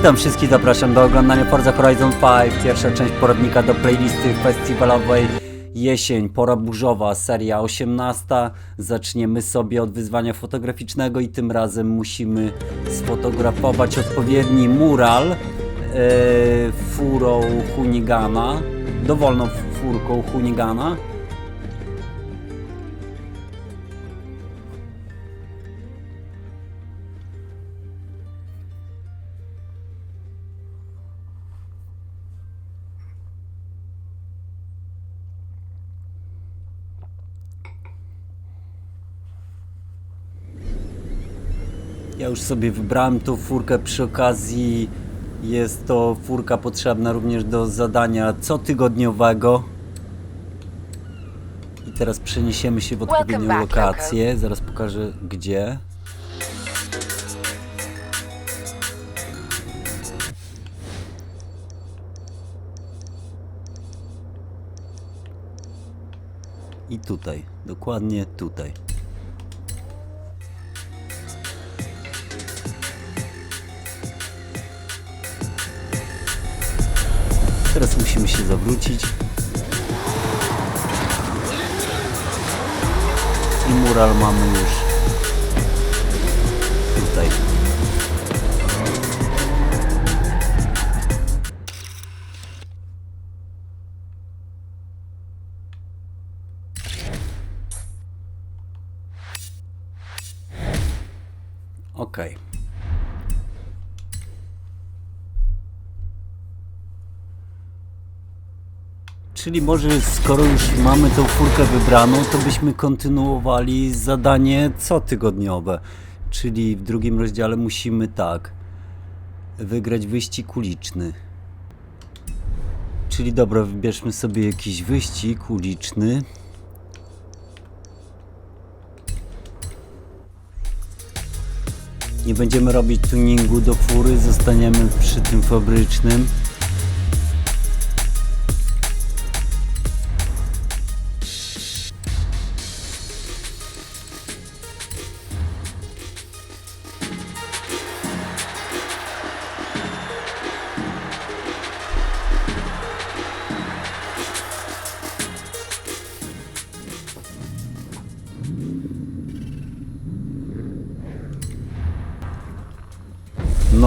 Witam wszystkich, zapraszam do oglądania Forza Horizon 5, pierwsza część poradnika do playlisty festiwalowej Jesień, pora burzowa, seria 18. Zaczniemy sobie od wyzwania fotograficznego i tym razem musimy sfotografować odpowiedni mural e, furą Hunigana, dowolną furką Hunigana. Ja już sobie wybrałem tą furkę przy okazji. Jest to furka potrzebna również do zadania cotygodniowego. I teraz przeniesiemy się w odpowiednią back, lokację. Zaraz pokażę gdzie. I tutaj, dokładnie tutaj. Się zawrócić. I mural mamy już tutaj. Okej. Czyli może skoro już mamy tą furkę wybraną, to byśmy kontynuowali zadanie cotygodniowe. Czyli w drugim rozdziale musimy tak wygrać wyścig uliczny. Czyli dobra, wybierzmy sobie jakiś wyścig uliczny. Nie będziemy robić tuningu do fury, zostaniemy przy tym fabrycznym.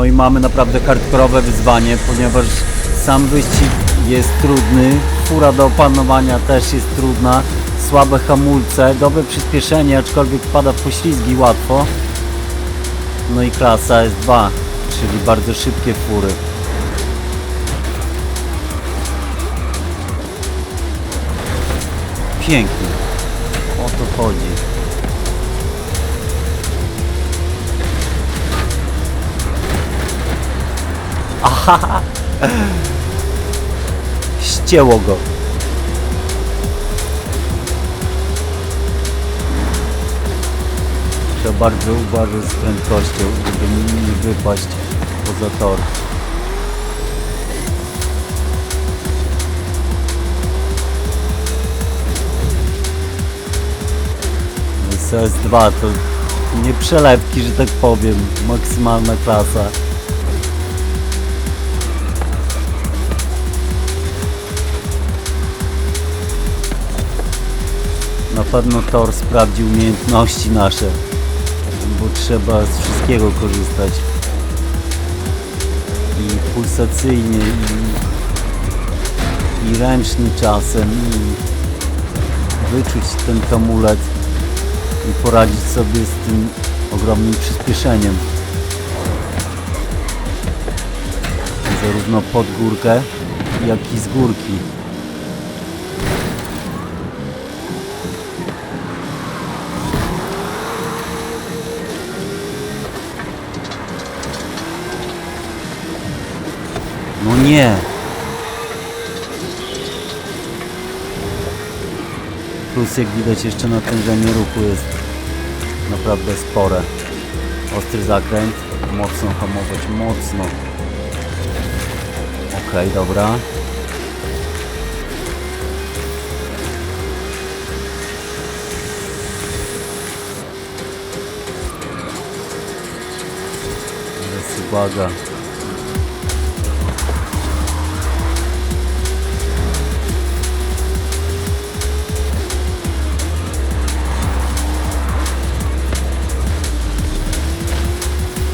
No i mamy naprawdę hardkorowe wyzwanie, ponieważ sam wyścig jest trudny, fura do opanowania też jest trudna, słabe hamulce, dobre przyspieszenie, aczkolwiek pada w poślizgi łatwo. No i klasa S2, czyli bardzo szybkie fury. Pięknie. O to chodzi. Ścięło go. Trzeba bardzo uważać z prędkością, żeby nie wypaść poza tor. SS2 to nie przelewki, że tak powiem, maksymalna klasa. Pewno Thor sprawdzi umiejętności nasze, bo trzeba z wszystkiego korzystać. I pulsacyjnie, i, i ręcznie czasem, i wyczuć ten tamulet i poradzić sobie z tym ogromnym przyspieszeniem. Zarówno pod górkę, jak i z górki. No nie. Plus jak widać jeszcze natężenie ruchu jest naprawdę spore. Ostry zakręt, mocno hamować, mocno. Okej, dobra. Uwaga.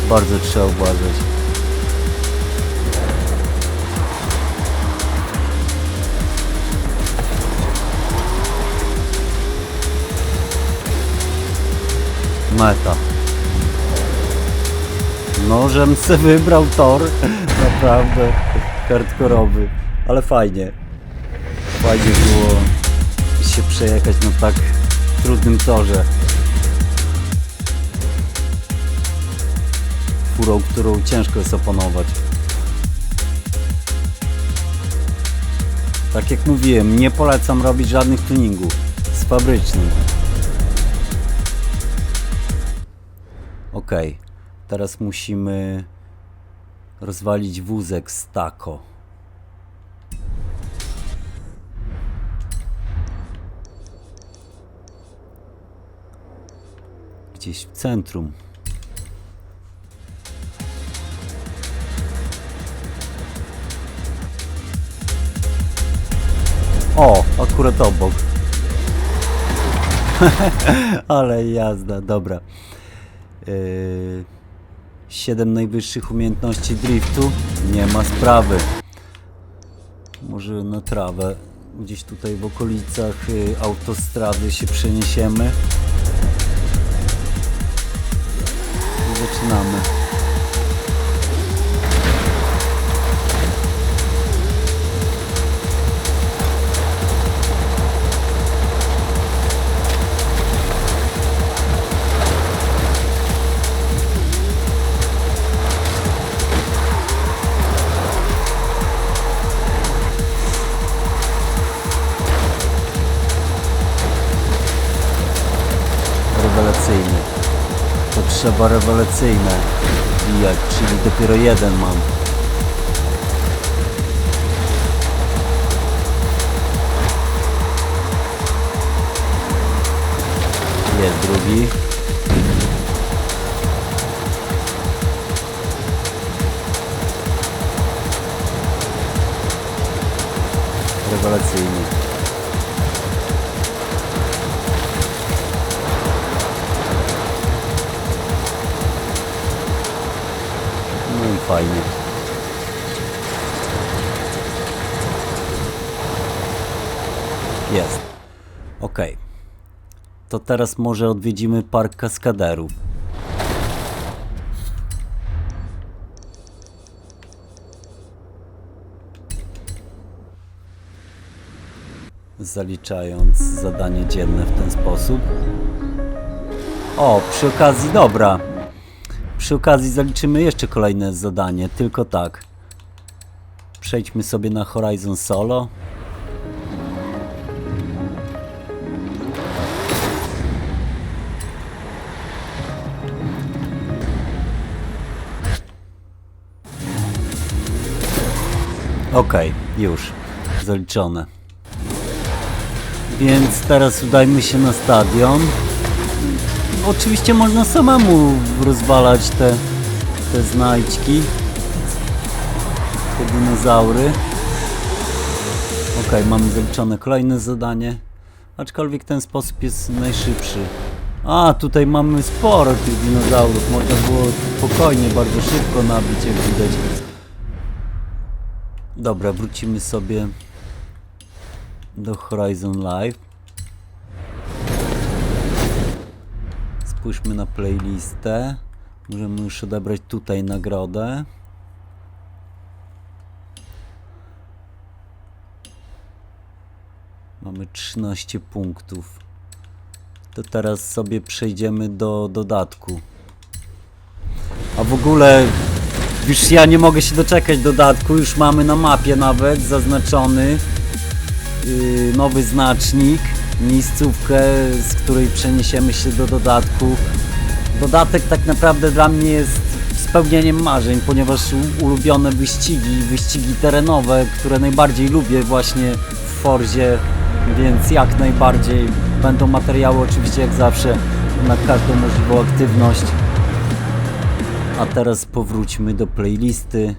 Bardzo trzeba uważać. Meta. No, żem se wybrał tor. Naprawdę hardkorowy. Ale fajnie. Fajnie było się przejechać na tak trudnym torze. Furą, którą ciężko jest opanować. Tak jak mówiłem, nie polecam robić żadnych tuningów z fabrycznym. Ok, teraz musimy rozwalić wózek z tako. Gdzieś w centrum. O, akurat obok. Ale jazda, dobra. Yy, 7 najwyższych umiejętności driftu. Nie ma sprawy. Może na trawę. Gdzieś tutaj w okolicach y, autostrady się przeniesiemy. I zaczynamy. Trzeba rewelacyjne czyli dopiero jeden mam. Teraz może odwiedzimy park kaskaderów. Zaliczając zadanie dzienne w ten sposób. O, przy okazji, dobra. Przy okazji zaliczymy jeszcze kolejne zadanie, tylko tak. Przejdźmy sobie na Horizon Solo. Okej, już. Zaliczone. Więc teraz udajmy się na stadion. Oczywiście można samemu rozwalać te, te znajdźki. Te dinozaury. Ok, mamy zaliczone kolejne zadanie. Aczkolwiek ten sposób jest najszybszy. A, tutaj mamy sporo tych dinozaurów. Można było spokojnie, bardzo szybko nabić, jak widać. Dobra, wrócimy sobie do Horizon Live. Spójrzmy na playlistę. Możemy już odebrać tutaj nagrodę. Mamy 13 punktów. To teraz sobie przejdziemy do dodatku. A w ogóle już ja nie mogę się doczekać dodatku. Już mamy na mapie nawet zaznaczony yy, nowy znacznik, miejscówkę, z której przeniesiemy się do dodatku. Dodatek tak naprawdę dla mnie jest spełnieniem marzeń, ponieważ ulubione wyścigi, wyścigi terenowe, które najbardziej lubię właśnie w Forzie, więc jak najbardziej będą materiały oczywiście jak zawsze na każdą możliwą aktywność. A teraz powróćmy do playlisty.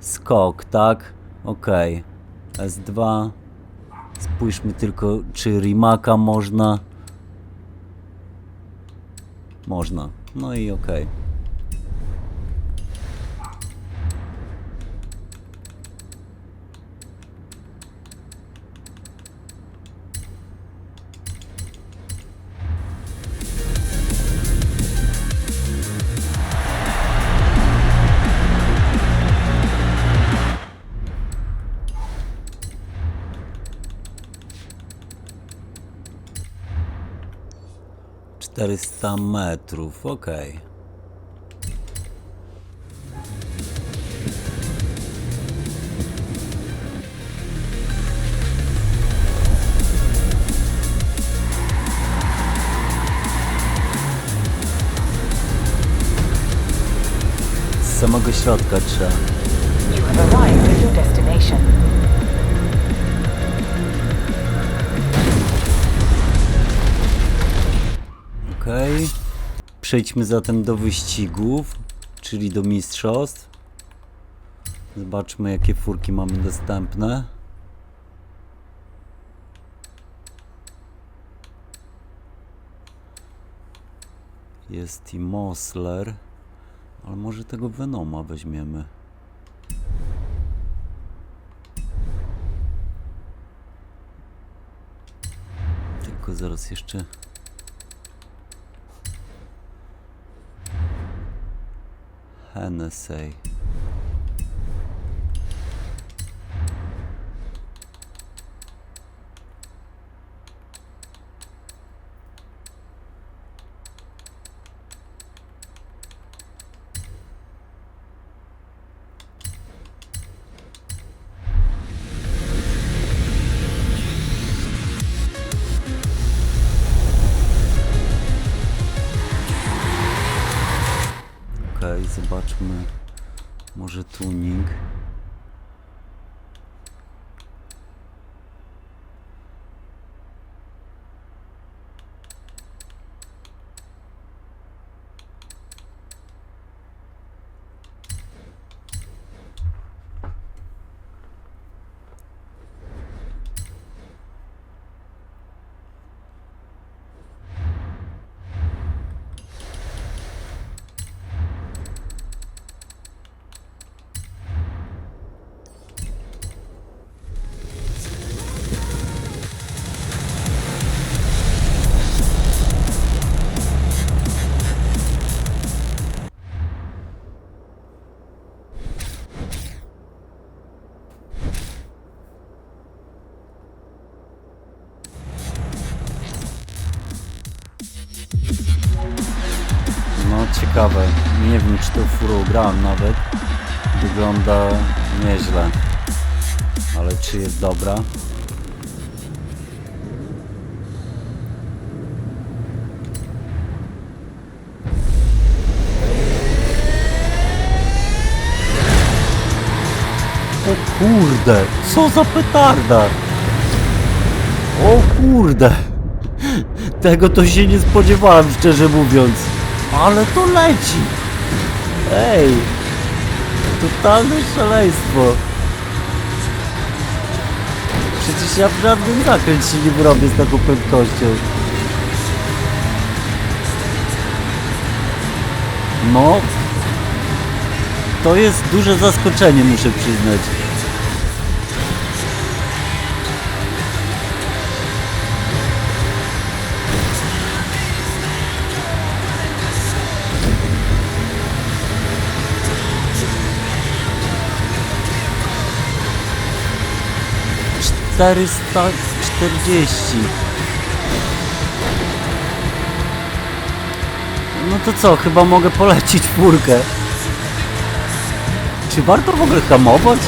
Skok, tak? Okej. S2. Spójrzmy tylko, czy Rimaka można. Można. No i okej. Czterysta metrów, okej. Z samego środka trzeba. You have arrived at your destination. Okej. Przejdźmy zatem do wyścigów, czyli do mistrzostw. Zobaczmy, jakie furki mamy dostępne. Jest i Mosler, ale może tego Venoma weźmiemy. Tylko zaraz jeszcze Hennessy. Okej, zobaczmy. Może tuning. Furą grałem nawet. Wygląda nieźle. Ale czy jest dobra? O kurde, co za petarda! O kurde! Tego to się nie spodziewałem, szczerze mówiąc. Ale to leci! Ej! Totalne szaleństwo! Przecież ja w żadnym zakręt się nie wyrobię z taką prędkością. No... To jest duże zaskoczenie, muszę przyznać. Czterysta czterdzieści. No to co, chyba mogę polecić furkę. Czy warto w ogóle hamować?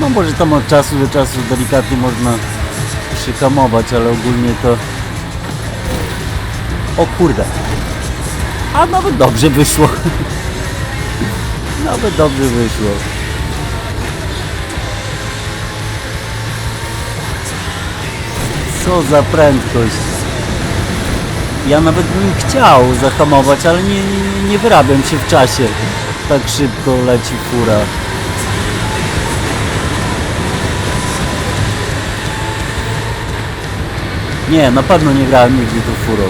No może tam od czasu do czasu delikatnie można przyhamować, ale ogólnie to... O kurde. A nawet dobrze wyszło. Nawet dobrze wyszło. Co za prędkość. Ja nawet bym chciał zahamować, ale nie, nie, nie wyrabiam się w czasie. Tak szybko leci fura. Nie, na pewno nie grałem nigdy tą furą.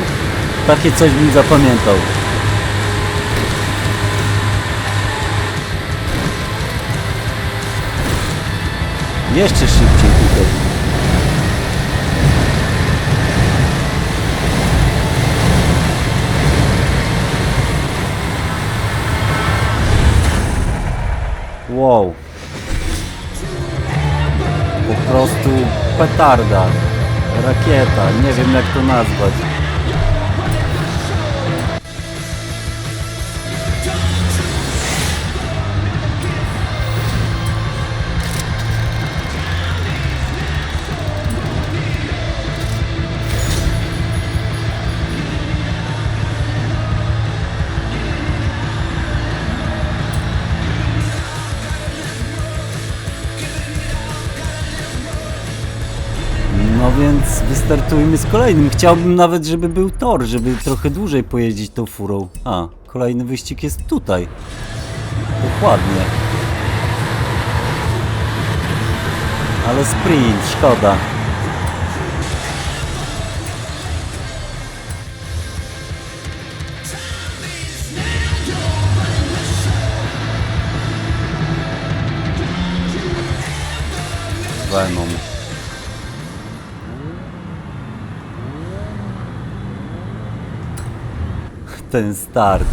Takie coś bym zapamiętał. Jeszcze szybciej tutaj. Wow. Po prostu petarda. Rakieta. Nie wiem jak to nazwać. Wystartujmy z kolejnym. Chciałbym nawet, żeby był tor, żeby trochę dłużej pojeździć tą furą. A, kolejny wyścig jest tutaj. Dokładnie. Ale sprint, szkoda. Venom. Ten start.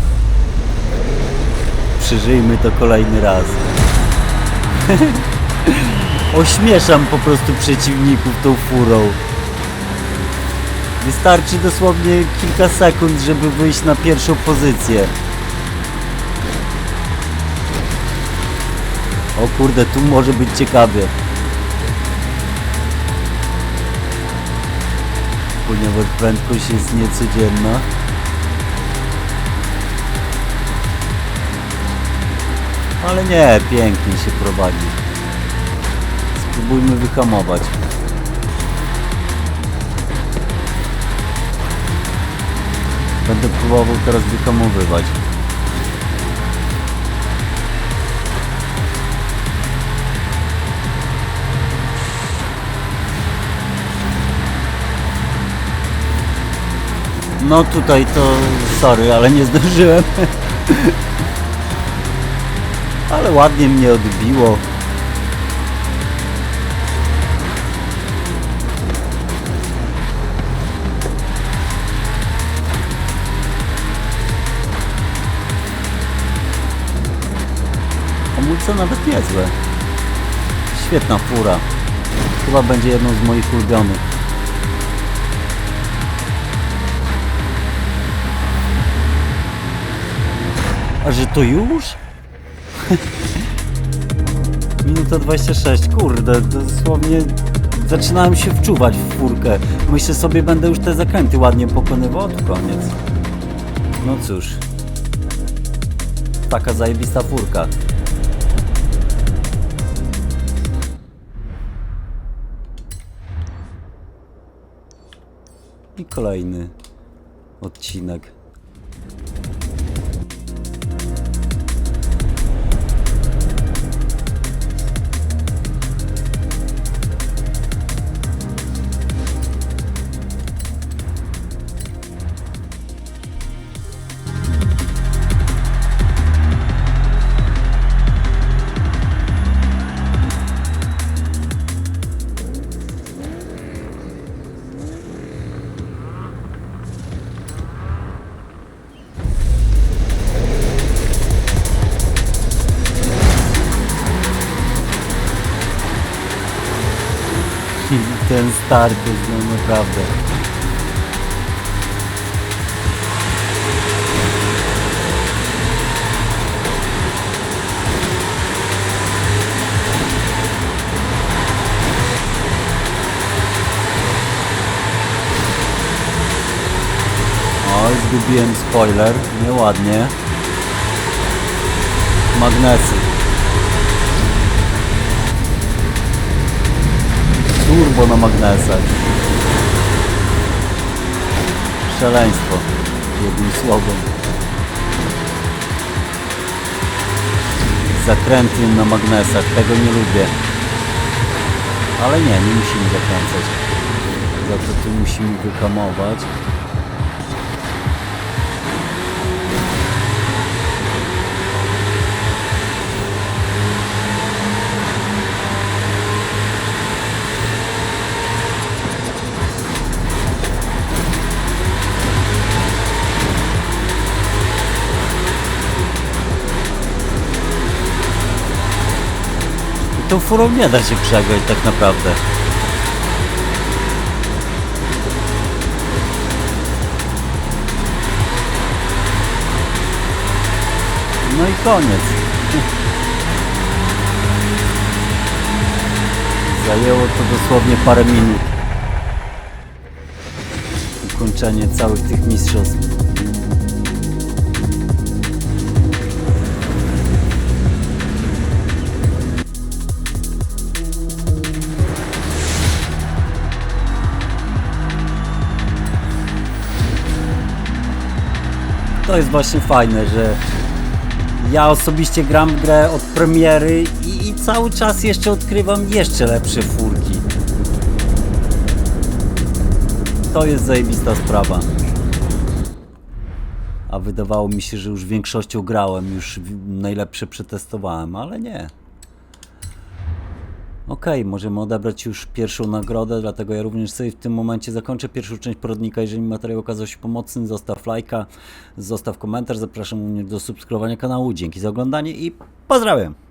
Przeżyjmy to kolejny raz. Ośmieszam po prostu przeciwników tą furą. Wystarczy dosłownie kilka sekund, żeby wyjść na pierwszą pozycję. O kurde, tu może być ciekawie. Ponieważ prędkość jest niecodzienna. Ale nie, pięknie się prowadzi. Spróbujmy wyhamować. Będę próbował teraz wyhamowywać. No tutaj to sorry, ale nie zdążyłem. Ale ładnie mnie odbiło. Hamulce nawet niezłe. Świetna fura. Chyba będzie jedną z moich ulubionych. A że to już? Minuta 26, kurde, dosłownie zaczynałem się wczuwać w furkę. Myślę sobie, będę już te zakręty ładnie pokonywał, to koniec. No cóż. Taka zajebista furka. I kolejny odcinek. Start jest no naprawdę. Oj, zgubiłem spoiler, nieładnie. Magnesy. Turbo na magnesach. Szaleństwo. Jednym słowem. Zakręty na magnesach. Tego nie lubię. Ale nie, nie musimy zakręcać. za to tu musimy wyhamować. Tą furą nie da się przegrać tak naprawdę. No i koniec. Zajęło to dosłownie parę minut. Ukończenie całych tych mistrzostw. To jest właśnie fajne, że ja osobiście gram w grę od premiery i, i cały czas jeszcze odkrywam jeszcze lepsze furki. To jest zajebista sprawa. A wydawało mi się, że już większością grałem, już najlepsze przetestowałem, ale nie. Okej, możemy odebrać już pierwszą nagrodę, dlatego ja również sobie w tym momencie zakończę pierwszą część poradnika. Jeżeli materiał okazał się pomocny, zostaw lajka, zostaw komentarz, zapraszam również do subskrybowania kanału. Dzięki za oglądanie i pozdrawiam!